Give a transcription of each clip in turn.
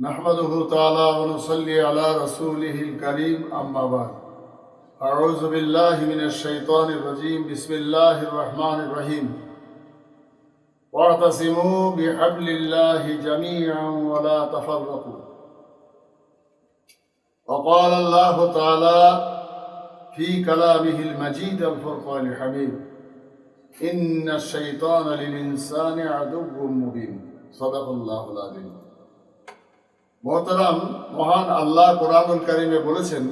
نحمده تعالى ونصلي على رسوله الكريم أما بعد. أعوذ بالله من الشيطان الرجيم. بسم الله الرحمن الرحيم. واعتصموا بحبل الله جميعا ولا تفرقوا. وقال الله تعالى في كلامه المجيد الفرقان الحميد إن الشيطان للإنسان عدو مبين. صدق الله العظيم. মহতারাম মহান আল্লাহ কোরআনুল কারিমে বলেছেন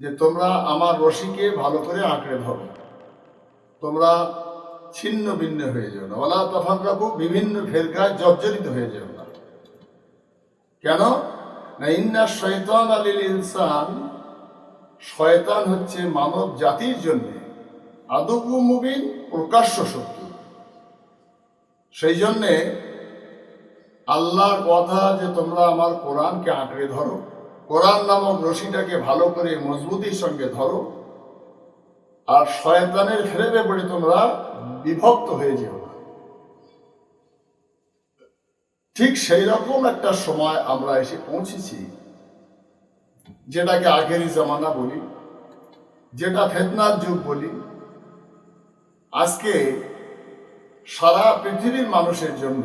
যে তোমরা আমার রশিকে ভালো করে আঁকড়ে ধরো। তোমরা ছিন্ন ভিন্ন হয়ে যাও না। ওলা তফান রাখো বিভিন্ন ফেরকায় জর্জরিত হয়ে যাও না। কেন? না ইন্না শয়তান আলিল ইনসান, শয়তান হচ্ছে মানব জাতির জন্য আদবু মুবিন প্রকাশ্য শত্রু। সেই জন্যে আল্লাহর কথা যে তোমরা আমার কোরআনকে আঁকড়ে ধরো, কোরআন নামক রশিটাকে ভালো করে মজবুতির সঙ্গে ধরো, আর শয়তানের ফেরেবে পড়ে তোমরা বিভক্ত হয়ে যেও না। ঠিক সেই রকম একটা সময় আমরা এসে পৌঁছেছি, যেটাকে আখেরি জামানা বলি, যেটা ফেতনার যুগ বলি। আজকে সারা পৃথিবীর মানুষের জন্য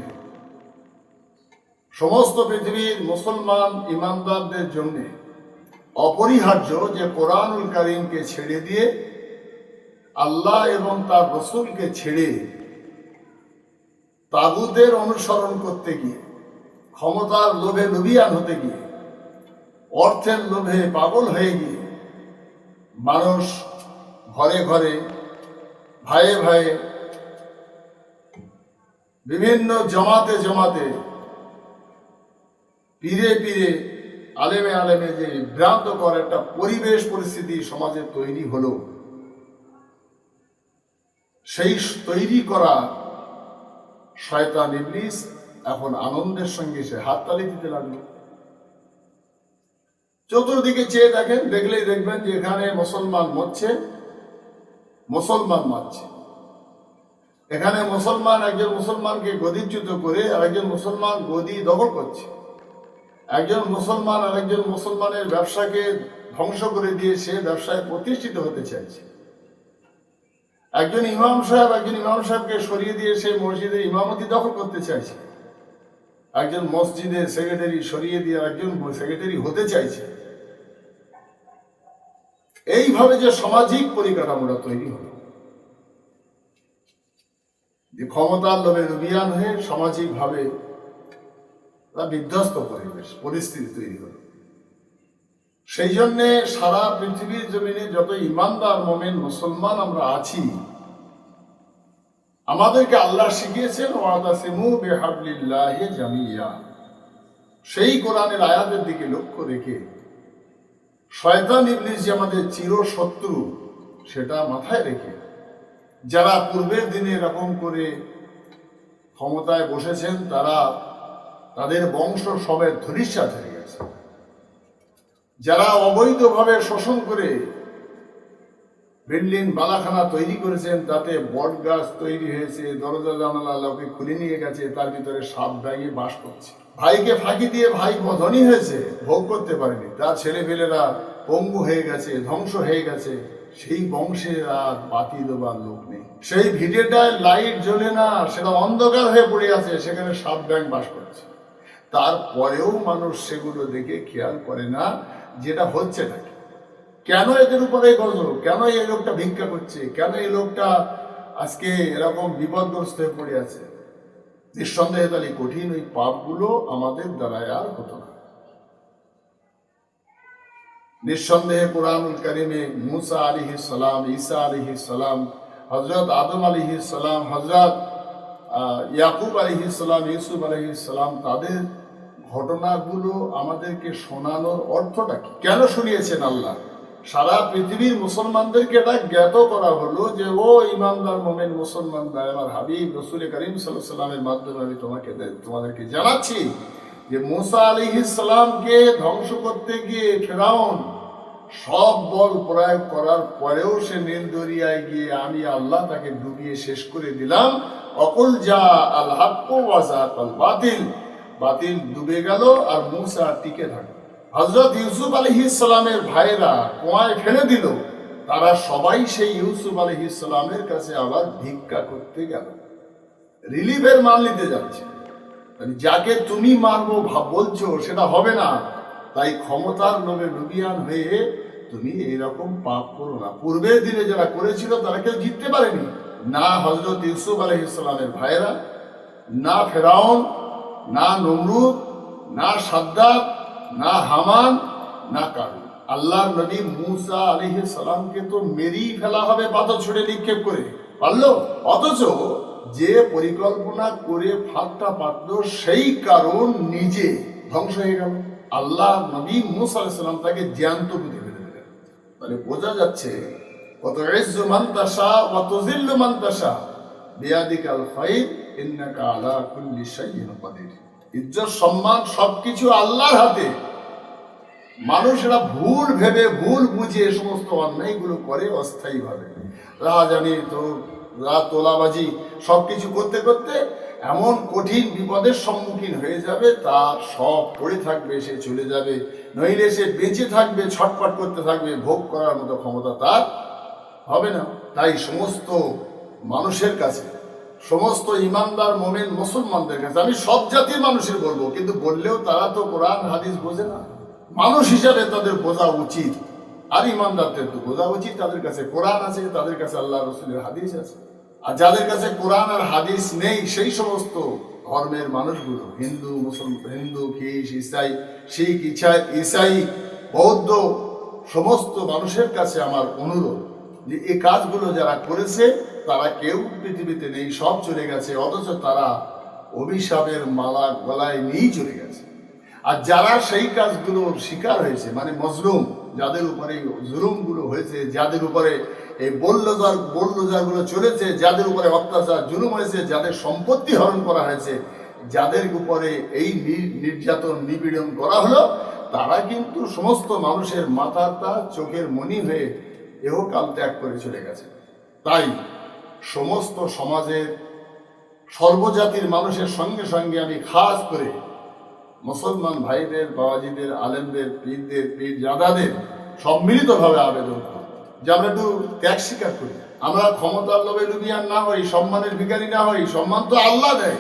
সমস্ত পৃথিবীর মুসলমান ইমানদারদের জন্য অপরিহার্য যে কোরআনুল করিমকে ছেড়ে দিয়ে আল্লাহ এবং তার রসুলকে ছেড়ে তাগুদের অনুসরণ করতে গিয়ে, ক্ষমতার লোভে লুবিয়ান হতে গিয়ে, অর্থের লোভে পাগল হয়ে গিয়ে মানুষ ঘরে ঘরে ভাইয়ে ভাইয়ে বিভিন্ন জমাতে জমাতে পীরে পীরে আলেমে আলেমে যে বিভ্রান্তকর একটা পরিবেশ পরিস্থিতি সমাজে তৈরি হলো, সেই তৈরি করা শয়তান ইবলিস এখন আনন্দের সঙ্গে সে হাততালি দিতে লাগল। চতুর্দিকে চেয়ে দেখেন দেখলেই দেখবেন যে এখানে মুসলমান মরছে, মুসলমান মারছে। এখানে মুসলমান একজন মুসলমানকে গদিচ্যুত করে আর একজন মুসলমান গদি দখল করছে। একজন মুসলমান আর একজন মুসলমানের ব্যবসাকে ধ্বংস করে দিয়ে সে ব্যবসায় প্রতিষ্ঠিত হতে চাইছে। একজন ইমাম সাহেব একজন ইমাম সাহেবকে সরিয়ে দিয়ে সে মসজিদের ইমামতি দখল করতে চাইছে। একজন মসজিদের সেক্রেটারি সরিয়ে দিয়ে একজন সেক্রেটারি হতে চাইছে। এইভাবে যে সামাজিক পরিকাঠামোটা তৈরি হলো। যে ক্ষমতার লোভে রুবিয়ান হয়ে সামাজিকভাবে তা বিধ্বস্ত পরিবেশ, পরিস্থিতি তৈরি হল। সেই জন্যে সারা পৃথিবীর জমিনে যত ইমানদার, মোমেন, মুসলমান আমরা আছি, আমাদেরকে আল্লাহ শিখিয়েছেন ওয়াদাসিমু বেহাবলিল্লাহে জামিয়া। সেই কোরআনের আয়াতের দিকে লক্ষ্য রেখে শয়তান ইবলিস যে আমাদের চির শত্রু, সেটা মাথায় রেখে যারা পূর্বের দিনে এরকম করে ক্ষমতায় বসেছেন, তারা তাদের বংশ সবের ধরিষ্যাত হয়ে গেছে। যারা অবৈধভাবে শোষণ করে বিল্ডিং, বালাখানা তৈরি করেছেন, তাতে বট গাছ তৈরি হয়েছে, দরজা, জানালা লোকে খুলে নিয়ে গেছে, তার ভিতরে সাপ ব্যাগে বাস করছে। ভাইকে ফাঁকি দিয়ে ভাই ধনী হয়েছে, ভোগ করতে পারেনি। তার ছেলেপেলেরা পঙ্গু হয়ে গেছে, ধ্বংস হয়ে গেছে। সেই বংশের আর বাতি দেবার লোক নেই। সেই ভিডিওটায় লাইট জ্বলে না, সেটা অন্ধকার হয়ে পড়ে আছে, সেখানে সাপ ব্যাং বাস করছে। তারপরেও মানুষ সেগুলো দেখে খেয়াল করে না, যেটা হচ্ছে না। কেন এদের উপরে গজব কেন এই লোকটা ভিক্ষা করছে? কেন এই লোকটা আজকে এরকম বিপদগ্রস্ত হয়ে পড়ে আছে? নিঃসন্দেহে তাহলে কঠিন ওই পাপগুলো আমাদের দ্বারায় আর হতো না। নিঃসন্দেহে কোরআনুল করিমে মুসা আলিহি সালাম, ঈসা আলিহি সালাম হজরত আদম আলিহি সালাম হজরত ইয়াকুব আলহি সালাম, ইউসুফ আলহি সালাম, তাদের ঘটনাগুলো আমাদেরকে শোনানোর অর্থটা কি? কেন শুনিয়েছেন আল্লাহ? সারা পৃথিবীর মুসলমানদেরকে এটা জ্ঞাত করা হলো যে, ও ইমানদার মোমেন মুসলমানদার আমার হাবিব, রসুল করিম সাল্লামের মাধ্যমে আমি তোমাকে তোমাদেরকে জানাচ্ছি যে, মোসা আলী ইসলামকে ধ্বংস করতে গিয়ে ফেরাউন সব বল প্রয়োগ করার পরেও সে নীল দরিয়ায় গিয়ে আমি আল্লাহ তাকে ডুবিয়ে শেষ করে দিলাম। অকুল যা আল বাতিল। বাতিল ডুবে গেল আর মুসা টিকে থাকল। হজরত ইউসুফ আলহি ইসলামের ভাইরা কুয়ায় ফেলে দিল। তারা সবাই সেই ইউসুফ আলহি ইসলামের কাছে আবার ভিক্ষা করতে গেল। রিলিফের মাল নিতে যাচ্ছে। মানে যাকে তুমি মারবো বলছো, সেটা হবে না। তাই ক্ষমতার লোভে লুবিয়ান হয়ে তুমি এইরকম পাপ করো না। পূর্বের দিনে যারা করেছিল, তারা কেউ জিততে পারেনি। না হজরত ইউসুফ আলহ ইসলামের ভাইয়েরা, না ফেরাউন, না নমরুদ, না সাদ্দাত না হামান, না কারু আল্লাহ নবী মুসা আলহ সালামকে তো মেরেই ফেলা হবে পাথর ছুড়ে নিক্ষেপ করে। পারল? অথচ যে পরিকল্পনা করে ফাঁকটা পাতলো, সেই কারণ নিজে ধ্বংস হয়ে গেল। আল্লাহ নবী মুসা আলাইসাল্লাম তাকে জ্যান্ত ফেলে দিলেন। তাহলে বোঝা যাচ্ছে, কত ইজ্জু মান্তাসা কত জিল্লু কুল্লি ইজ্জত, সম্মান সবকিছু আল্লাহর হাতে। মানুষেরা ভুল ভেবে, ভুল বুঝে এ সমস্ত অন্যায়গুলো করে অস্থায়ীভাবে। রাহাজানি তো রাত তোলাবাজি সব কিছু করতে করতে এমন কঠিন বিপদের সম্মুখীন হয়ে যাবে, তার সব পড়ে থাকবে, সে চলে যাবে। নইলে সে বেঁচে থাকবে ছটপট করতে থাকবে, ভোগ করার মতো ক্ষমতা তার হবে না। তাই সমস্ত মানুষের কাছে, সমস্ত ইমানদার, মোমেন, মুসলমানদের কাছে আমি সব জাতির মানুষের বলব, কিন্তু বললেও তারা তো কোরআন, হাদিস বোঝে না। মানুষ হিসাবে তাদের বোঝা উচিত, আর ইমানদারদের তো বোঝা উচিত তাদের কাছে কোরআন আছে, তাদের কাছে আল্লাহ রসুলের হাদিস আছে। আর যাদের কাছে কোরআন আর হাদিস নেই, সেই সমস্ত ধর্মের মানুষগুলো, হিন্দু, মুসলমান, হিন্দু, খ্রিস, ইসাই, শিখ ইসাই ইসাই, বৌদ্ধ, সমস্ত মানুষের কাছে আমার অনুরোধ যে এই কাজগুলো যারা করেছে, তারা কেউ পৃথিবীতে নেই, সব চলে গেছে, অথচ তারা অভিশাপের মালা গলায় নিয়েই চলে গেছে। আর যারা সেই কাজগুলোর শিকার হয়েছে মানে মজলুম, যাদের উপরে জুলুমগুলো হয়েছে, যাদের উপরে এই বল্যজার বল্যজারগুলো চলেছে, যাদের উপরে অত্যাচার, জুলুম হয়েছে, যাদের সম্পত্তি হরণ করা হয়েছে, যাদের উপরে এই নির্যাতন নিপীড়ন করা হলো, তারা কিন্তু সমস্ত মানুষের মাথাটা চোখের মনি হয়ে এহকাল ত্যাগ করে চলে গেছে। তাই সমস্ত সমাজের সর্বজাতির মানুষের সঙ্গে সঙ্গে আমি খাস করে মুসলমান ভাইদের, বাবাজিদের, আলেমদের, পীরদের পীর জাদাদের সম্মিলিতভাবে আবেদন করি যে আমরা একটু ত্যাগ স্বীকার করি। আমরা ক্ষমতার লোভে লুবিয়ান না হই, সম্মানের ভিখারি না হই, সম্মান তো আল্লাহ দেয়।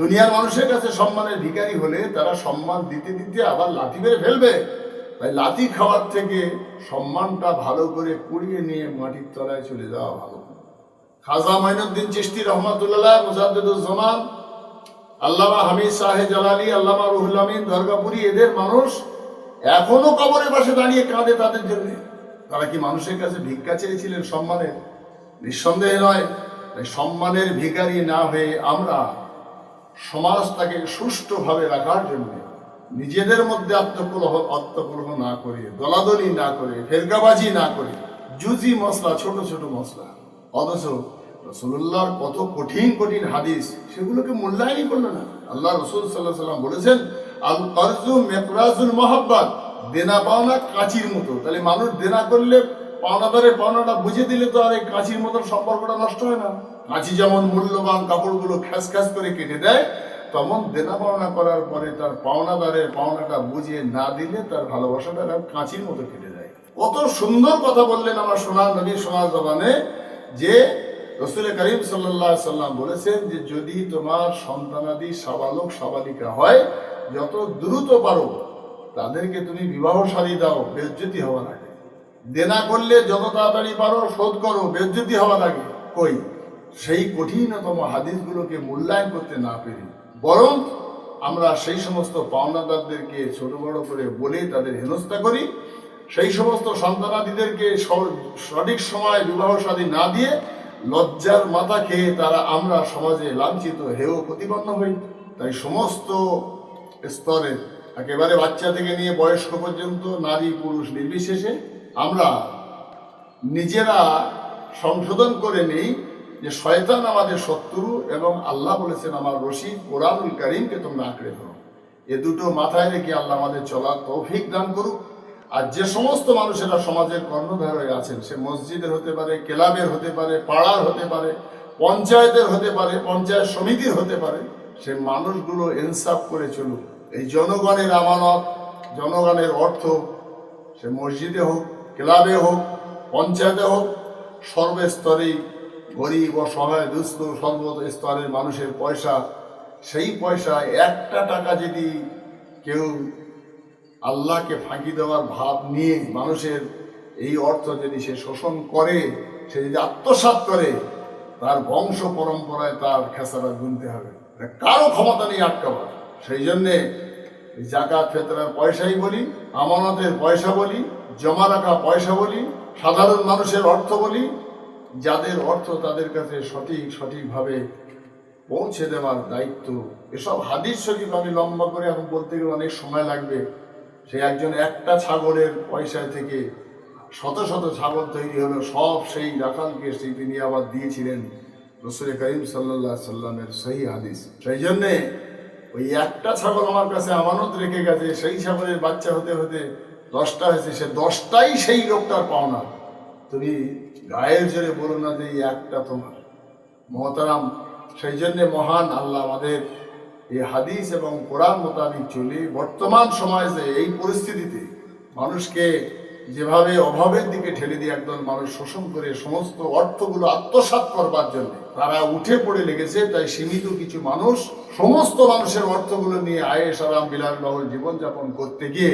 দুনিয়ার মানুষের কাছে সম্মানের ভিখারি হলে তারা সম্মান দিতে দিতে আবার লাঠি মেরে ফেলবে। তাই লাঠি খাওয়ার থেকে সম্মানটা ভালো করে কুড়িয়ে নিয়ে মাটির তলায় চলে যাওয়া ভালো। খাজা মাইনুদ্দিন চিস্তি রহমতুল্লাহ মুজাদ্দুজ্জামান আল্লামা হামিদ সাহেব জালালি, আল্লামা রুহুল আমিন, দরগাপুরি, এদের মানুষ এখনও কবরের পাশে দাঁড়িয়ে কাঁদে তাদের জন্য। তারা কি মানুষের কাছে ভিক্ষা চেয়েছিলেন সম্মানের নিঃসন্দেহে নয়। সম্মানের ভিখারি না হয়ে আমরা সমাজটাকে সুষ্ঠুভাবে রাখার জন্য নিজেদের মধ্যে আত্মকলহ আত্মকলহ না করে, দলাদলি না করে, ফেরকাবাজি না করে, জুজি মশলা, ছোট ছোট মশলা। অথচ রসুল্লাহর কত কঠিন কঠিন হাদিস, সেগুলোকে মূল্যায়নই করল না। আল্লাহ রসুল সাল্লাহ সাল্লাম বলেছেন আল কারজু মেকরাজুল মহাব্বাত। দেনা পাওনা কাঁচির মতো। তাহলে মানুষ দেনা করলে পাওনাদারের পাওনাটা বুঝে দিলে তো আর এই কাঁচির মতন সম্পর্কটা নষ্ট হয় না। কাঁচি যেমন মূল্যবান কাপড়গুলো খ্যাস খ্যাস করে কেটে দেয়, তেমন দেনা পাওনা করার পরে তার পাওনাদারের পাওনাটা বুঝিয়ে না দিলে তার ভালোবাসাটা এরকম কাঁচির মতো কেটে যায় কত সুন্দর কথা বললেন আমার সোনার নবী সোনার জবানে, যে রসুল করিম সাল্লাহ সাল্লাম বলেছেন যে, যদি তোমার সন্তানাদি সাবালক সাবালিকা হয়, যত দ্রুত পারো তাদেরকে তুমি বিবাহ সারি দাও, বেজ্জতি হওয়া লাগে। দেনা করলে যত তাড়াতাড়ি পারো শোধ করো, বেজ্জতি হওয়া লাগে। কই? সেই কঠিনতম হাদিসগুলোকে মূল্যায়ন করতে না পেরে। বরং আমরা সেই সমস্ত পাওনাদারদেরকে ছোট বড় করে বলে তাদের হেনস্থা করি। সেই সমস্ত সন্তানাদিদেরকে সঠিক সময় বিবাহ শাদী না দিয়ে লজ্জার মাথা খেয়ে তারা আমরা সমাজে লাঞ্ছিত হেও প্রতিপন্ন হই। তাই সমস্ত স্তরে একেবারে বাচ্চা থেকে নিয়ে বয়স্ক পর্যন্ত নারী পুরুষ নির্বিশেষে আমরা নিজেরা সংশোধন করে নেই যে শয়তান আমাদের শত্রু এবং আল্লাহ বলেছেন, আমার রশিদ কোরআনুল করিমকে তোমরা আঁকড়ে ধরো। এ দুটো মাথায় রেখে আল্লাহ আমাদের চলার তৌফিক দান করুক। আর যে সমস্ত মানুষেরা সমাজের কর্ণধার হয়ে আছেন, সে মসজিদের হতে পারে, ক্লাবের হতে পারে, পাড়ার হতে পারে, পঞ্চায়েতের হতে পারে, পঞ্চায়েত সমিতির হতে পারে, সে মানুষগুলো ইনসাফ করে চলুক। এই জনগণের আমানত, জনগণের অর্থ সে মসজিদে হোক, ক্লাবে হোক, পঞ্চায়েতে হোক, সর্বস্তরেই গরিব, অসহায়, দুস্থ সর্ব স্তরের মানুষের পয়সা, সেই পয়সা একটা টাকা যদি কেউ আল্লাহকে ফাঁকি দেওয়ার ভাব নিয়ে মানুষের এই অর্থ যদি সে শোষণ করে, সে যদি আত্মসাৎ করে, তার বংশ পরম্পরায় তার খেসারা গুনতে হবে। কারও ক্ষমতা নেই আটকাবার। সেই জন্যে জাকাত ফেতরার পয়সাই বলি, আমানতের পয়সা বলি, জমা রাখা পয়সা বলি, সাধারণ মানুষের অর্থ বলি, যাদের অর্থ তাদের কাছে সঠিক, সঠিকভাবে পৌঁছে দেওয়ার দায়িত্ব। এসব হাদিস শরীফ আমি লম্বা করে এখন বলতে গেলে অনেক সময় লাগবে। সে একজন একটা ছাগলের পয়সা থেকে শত শত ছাগল তৈরি হলো, সব সেই রাখালকে সেই তিনি আবার দিয়েছিলেন। রসুল করিম সাল্লাহ সাল্লামের সহি হাদিস। সেই জন্যে ওই একটা ছাগল আমার কাছে আমানত রেখে গেছে, সেই ছাগলের বাচ্চা হতে হতে দশটা হয়েছে, সে দশটাই সেই লোকটার পাওনা। তুমি গায়ের জোরে বলো না যে একটা তোমার। মহতারাম, সেই জন্যে মহান আল্লাহ আমাদের এই হাদিস এবং কোরআন মোতাবিক চলে। বর্তমান সমাজে এই পরিস্থিতিতে মানুষকে যেভাবে অভাবের দিকে ঠেলে দিয়ে একদল মানুষ শোষণ করে সমস্ত অর্থগুলো আত্মসাৎ করবার জন্য তারা উঠে পড়ে লেগেছে, তাই সীমিত কিছু মানুষ সমস্ত মানুষের অর্থগুলো নিয়ে আয়েস আরাম বিলাসবহুল জীবনযাপন করতে গিয়ে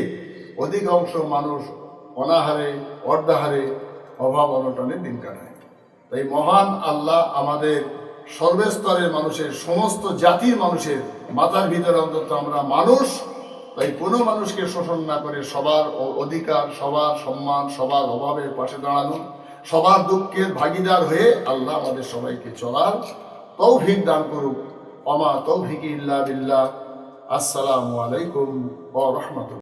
অধিকাংশ মানুষ অনাহারে, অর্ধাহারে, অভাব অনটনে দিন কাটায়। তাই মহান আল্লাহ আমাদের সর্বস্তরের মানুষের, সমস্ত জাতির মানুষের মাথার ভিতরে অন্তত আমরা মানুষ তাই কোনো মানুষকে শোষণ না করে সবার অধিকার, সবার সম্মান, সবার অভাবের পাশে দাঁড়ানো, সবার দুঃখের ভাগিদার হয়ে আল্লাহ আমাদের সবাইকে চলার তৌফিক দান করুক। অমা তৌফিক ইল্লা বিল্লাহ। আসসালামু আলাইকুম ও রহমতুল্লাহ।